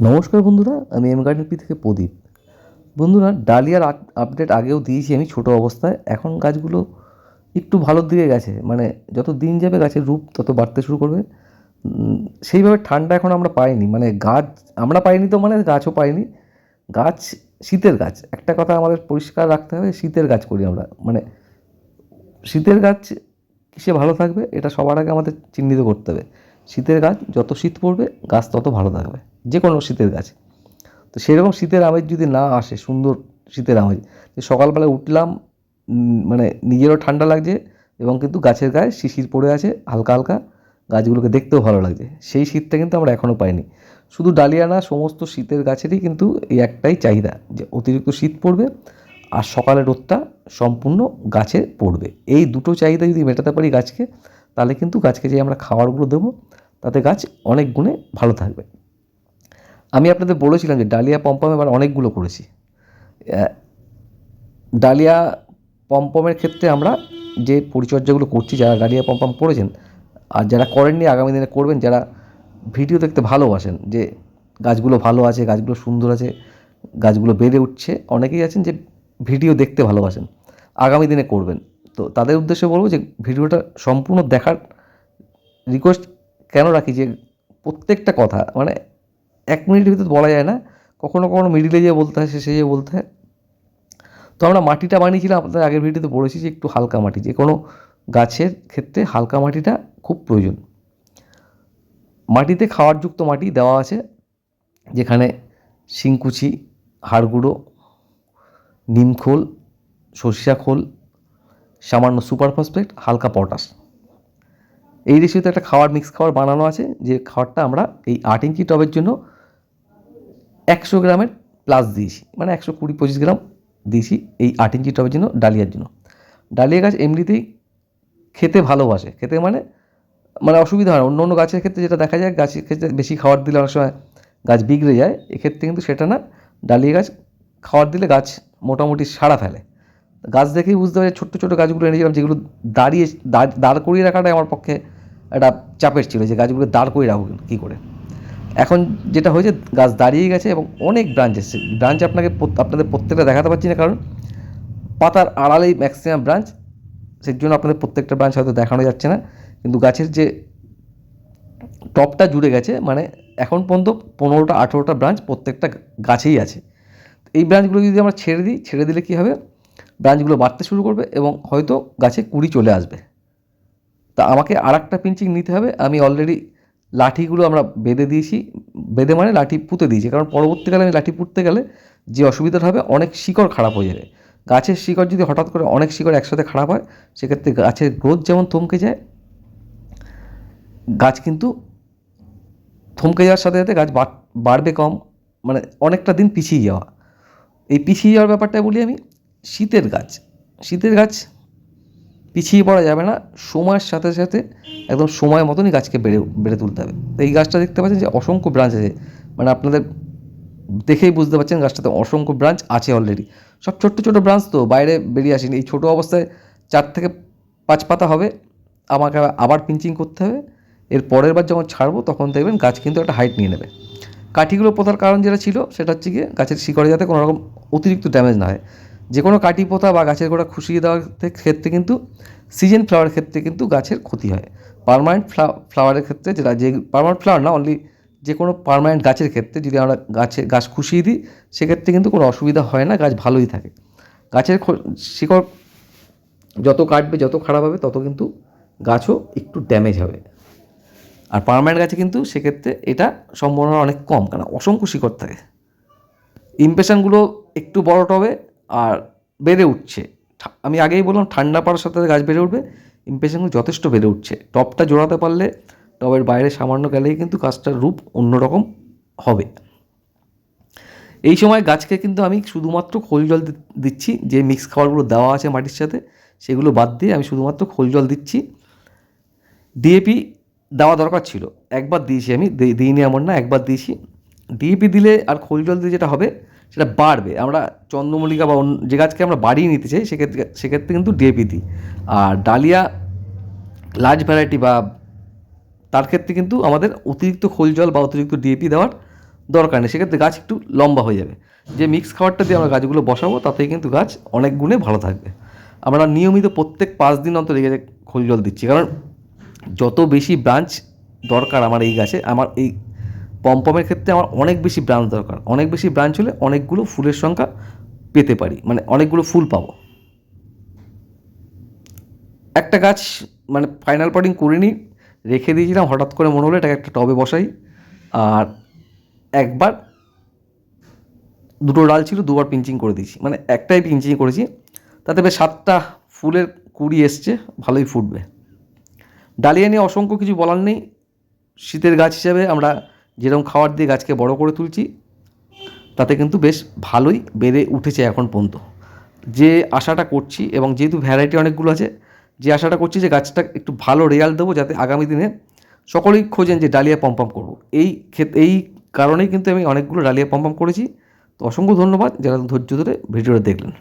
নমস্কার বন্ধুরা, আমি এম গার্ডেন পি থেকে প্রদীপ। বন্ধুরা, ডালিয়ার আপডেট আগেও দিয়েছি আমি ছোট অবস্থায়, এখন গাছগুলো একটু ভালোর দিকে গেছে। মানে যত দিন যাবে গাছের রূপ তত বাড়তে শুরু করবে। সেইভাবে ঠান্ডা এখন আমরা পাইনি। মানে গাছ, আমরা পাইনি তো মানে গাছও পাইনি। গাছ শীতের গাছ। একটা কথা আমাদের পরিষ্কার রাখতে হবে, শীতের গাছ করি আমরা। মানে শীতের গাছ কিসে ভালো থাকবে, এটা সবার আগে আমাদের চিহ্নিত করতে হবে। শীতের গাছ যত শীত পড়বে, গাছ তত ভালো থাকবে। যে কোনো শীতের গাছ। তো সেরকম শীতের আমেজ যদি না আসে, সুন্দর শীতের আমেজ সকালবেলা উঠলাম মানে নিজেরও ঠান্ডা লাগছে এবং কিন্তু গাছের গায়ে শিশির পড়ে আছে হালকা হালকা, গাছগুলোকে দেখতেও ভালো লাগছে। সেই শীতটা কিন্তু আমরা এখনও পাইনি। শুধু ডালিয়া না সমস্ত শীতের গাছেরই কিন্তু এই একটাই চাহিদা, যে অতিরিক্ত শীত পড়বে আর সকালে রোদটা সম্পূর্ণ গাছে পড়বে। এই দুটো চাহিদা যদি মেটাতে পারি গাছকে, তাহলে কিন্তু গাছকে যে আমরা খাবারগুলো দেবো, তাতে গাছ অনেক গুণে ভালো থাকবে। আমি আপনাদের বলেছিলাম যে ডালিয়া পম্পম এবার অনেকগুলো করেছি। ডালিয়া পম্পমের ক্ষেত্রে আমরা যে পরিচর্যাগুলো করছি, যারা ডালিয়া পম্পম করেছেন, আর যারা করেননি, আগামী দিনে করবেন, যারা ভিডিও দেখতে ভালোবাসেন, যে গাছগুলো ভালো আছে, গাছগুলো সুন্দর আছে, গাছগুলো বেড়ে উঠছে, অনেকেই আছেন যে ভিডিও দেখতে ভালোবাসেন, আগামী দিনে করবেন। তো তাদের উদ্দেশ্যে বলব যে ভিডিওটা সম্পূর্ণ দেখার রিকোয়েস্ট কেন রাখি যে প্রত্যেকটা কথা মানে এক মিনিটের ভিতর বলা যায় না। কখনো কখনো মিডিলে যেয়ে বলতে হয়, শেষে যেয়ে বলতে হয়। তো আমরা মাটিটা বানিয়েছিলাম, আপনাদের আগের ভিডিওতে বলেছি যে একটু হালকা মাটি, যে কোনো গাছের ক্ষেত্রে হালকা মাটিটা খুব প্রয়োজন। মাটিতে খাওয়ারযুক্ত মাটি দেওয়া আছে, যেখানে শিংকুচি, হাড়গুঁড়ো নিমখোল সরিষা খোল, সামান্য সুপার ফসফেট হালকা পটাশ এই রেশিওতে একটা খাওয়ার মিক্স খাবার বানানো আছে, যে খাবারটা আমরা এই আট ইঞ্চি টবের জন্য একশো গ্রামের প্লাস দিয়েছি। মানে একশো কুড়ি পঁচিশ গ্রাম দিয়েছি এই আট ইঞ্চি টবের জন্য ডালিয়ার জন্য। ডালিয়া গাছ এমনিতেই খেতে ভালোবাসে। খেতে মানে মানে অসুবিধা হয় অন্য অন্য গাছের ক্ষেত্রে যেটা দেখা যায়, গাছের ক্ষেত্রে বেশি খাবার দিলে অনেক সময় গাছ বিগড়ে যায়। এক্ষেত্রে কিন্তু সেটা না, ডালিয়া গাছ খাবার দিলে গাছ মোটামুটি সাড়া ফেলে। গাছ দেখেই বুঝতে পারি ছোট্ট ছোটো গাছগুলো এনেছিলাম যেগুলো দাঁড়িয়ে, দাঁড় দাঁড় করিয়ে রাখাটাই আমার পক্ষে একটা চাপের ছিল যে গাছগুলো দাঁড় করিয়ে রাখব কী করে। এখন যেটা হয়েছে, গাছ দাঁড়িয়ে গেছে এবং অনেক ব্রাঞ্চ এসেছে। ব্রাঞ্চ আপনাকে আপনাদের প্রত্যেকটা দেখাতে পারছি না, কারণ পাতার আড়ালেই ম্যাক্সিমাম ব্রাঞ্চ সেই জন্য আপনাদের প্রত্যেকটা ব্রাঞ্চ হয়তো দেখানো যাচ্ছে না। কিন্তু গাছের যে টপটা জুড়ে গেছে মানে এখন পর্যন্ত পনেরোটা, আঠেরোটা ব্রাঞ্চ প্রত্যেকটা গাছেই আছে। এই ব্রাঞ্চগুলো যদি আমরা ছেড়ে দিই, ছেড়ে দিলে কী হবে? ব্রাঞ্চগুলো বাড়তে শুরু করবে এবং হয়তো গাছে কুড়ি চলে আসবে। তা আমাকে আর একটা পিঞ্চিং নিতে হবে। আমি অলরেডি লাঠিগুলো আমরা বেঁধে দিয়েছি। বেঁধে মানে লাঠি পুঁতে দিয়েছি। কারণ পরবর্তীকালে আমি লাঠি পুঁততে গেলে যে অসুবিধাটা হবে, অনেক শিকড় খারাপ হয়ে যাবে। গাছের শিকড় যদি হঠাৎ করে অনেক শিকড় একসাথে খারাপ হয়, সেক্ষেত্রে গাছের গ্রোথ যেমন থমকে যায়, গাছ কিন্তু থমকে যাওয়ার সাথে সাথে গাছ বাড়বে কম মানে অনেকটা দিন পিছিয়ে যাওয়া। এই পিছিয়ে যাওয়ার ব্যাপারটা বলি আমি, শীতের গাছ। শীতের গাছ পিছিয়ে পড়া যাবে না, সময়ের সাথে সাথে একদম সময় মতনই গাছকে বেড়ে বেড়ে তুলতে হবে। তো এই গাছটা দেখতে পাচ্ছেন যে অসংখ্য ব্রাঞ্চ আছে। মানে আপনাদের দেখেই বুঝতে পারছেন গাছটাতে অসংখ্য ব্রাঞ্চ আছে অলরেডি সব ছোট্ট ছোটো ব্রাঞ্চ তো, বাইরে বেরিয়ে আসেনি। এই ছোটো অবস্থায় চার থেকে পাঁচ পাতা হবে। আমাকে আবার পিঞ্চিং করতে হবে। এর পরের বার যখন ছাড়বো, তখন দেখবেন গাছ কিন্তু একটা হাইট নিয়ে নেবে। কাঠিগুলো পোতার কারণ যেটা ছিল, সেটা হচ্ছে গিয়ে গাছের শিকড়ে যাতে কোনো রকম অতিরিক্ত ড্যামেজ না হয়। যে কোনো কাঠি পোতা বা গাছের গোড়া খুশিয়ে দেওয়ার ক্ষেত্রে কিন্তু সিজন ফ্লাওয়ারের ক্ষেত্রে কিন্তু গাছের ক্ষতি হয়। পারমানেন্ট ফ্লা ফ্লাওয়ারের ক্ষেত্রে যেটা, যে পারমানেন্ট ফ্লাওয়ার না অনলি যে কোনো পারমানেন্ট গাছের ক্ষেত্রে যদি আমরা গাছে, গাছ খুশিয়ে দিই, সেক্ষেত্রে কিন্তু কোনো অসুবিধা হয় না, গাছ ভালোই থাকে। গাছের শিকড় যত কাটবে, যত খারাপ হবে, তত কিন্তু গাছও একটু ড্যামেজ হবে। আর পারমানেন্ট গাছে কিন্তু সেক্ষেত্রে এটা সম্ভাবনা অনেক কম কারণ অসংখ্য শিকড় থাকে। ইমপ্রেশনগুলো একটু বড় টবে আর বেড়ে উঠছে। আমি আগেই বললাম ঠান্ডা পড়ার সাথে সাথে গাছ বেড়ে উঠবে ইমপ্রেশনগুলো যথেষ্ট বেড়ে উঠছে। টপটা জোড়াতে পারলে টবের বাইরে সামান্য গেলেই কিন্তু গাছটার রূপ অন্যরকম হবে। এই সময় গাছকে কিন্তু আমি শুধুমাত্র খোল জল দিচ্ছি, যে মিক্স খাবারগুলো দেওয়া আছে মাটির সাথে, সেগুলো বাদ দিয়ে আমি শুধুমাত্র খোল জল দিচ্ছি। ডিএপি দেওয়া দরকার ছিল, একবার দিয়েছি আমি দিইনি এমন না, একবার দিয়েছি। ডিএপি দিলে আর খোল জল দিয়ে যেটা হবে সেটা বাড়বে। আমরা চন্দ্রমল্লিকা বা অন্য যে গাছকে আমরা বাড়িয়ে নিতে চাই, সেক্ষেত্রে সেক্ষেত্রে কিন্তু ডিএপি দিই আর ডালিয়া লার্জ ভ্যারাইটি বা তার ক্ষেত্রে কিন্তু আমাদের অতিরিক্ত খোল জল বা অতিরিক্ত ডিএপি দেওয়ার দরকার নেই। সেক্ষেত্রে গাছ একটু লম্বা হয়ে যাবে। যে মিক্স খাবারটা দিয়ে আমরা গাছগুলো বসাবো, তাতেই কিন্তু গাছ অনেক গুণে ভালো থাকবে। আমরা নিয়মিত প্রত্যেক পাঁচ দিন অন্তর এই গাছে খোল জল দিচ্ছি। কারণ যত বেশি ব্রাঞ্চ দরকার আমার এই গাছে, আমার এই পম্পমের ক্ষেত্রে আমার অনেক বেশি ব্রাঞ্চ দরকার। অনেক বেশি ব্রাঞ্চ হলে অনেকগুলো ফুলের সংখ্যা পেতে পারি। মানে অনেকগুলো ফুল পাবো। একটা গাছ মানে ফাইনাল পটিং করিনি রেখে দিয়েছিলাম, হঠাৎ করে মনে হলো এটাকে একটা টবে বসাই। আর একবার দুটো ডাল ছিল, দুবার পিঞ্চিং করে দিয়েছি। মানে একটাই পিঞ্চিং করেছি। তাতে বেশ সাতটা ফুলের কুড়ি এসছে, ভালোই ফুটবে। ডালিয়া নিয়ে অসংখ্য কিছু বলার নেই। শীতের গাছ হিসাবে আমরা যেরকম খাবার দিয়ে গাছকে বড় করে তুলছি, তাতে কিন্তু বেশ ভালোই বেড়ে উঠেছে এখন পর্যন্ত। যে আশাটা করছি এবং যেহেতু ভ্যারাইটি অনেকগুলো আছে, যে আশাটা করছি যে গাছটা একটু ভালো রেজাল্ট দেবো যাতে আগামী দিনে সকলেই খোঁজেন যে ডালিয়া পম্পাম করব। এই ক্ষেত, এই কারণেই কিন্তু আমি অনেকগুলো ডালিয়া পম্পাম করেছি। তো অসংখ্য ধন্যবাদ যারা ধৈর্য ধরে ভিডিওটা দেখলেন।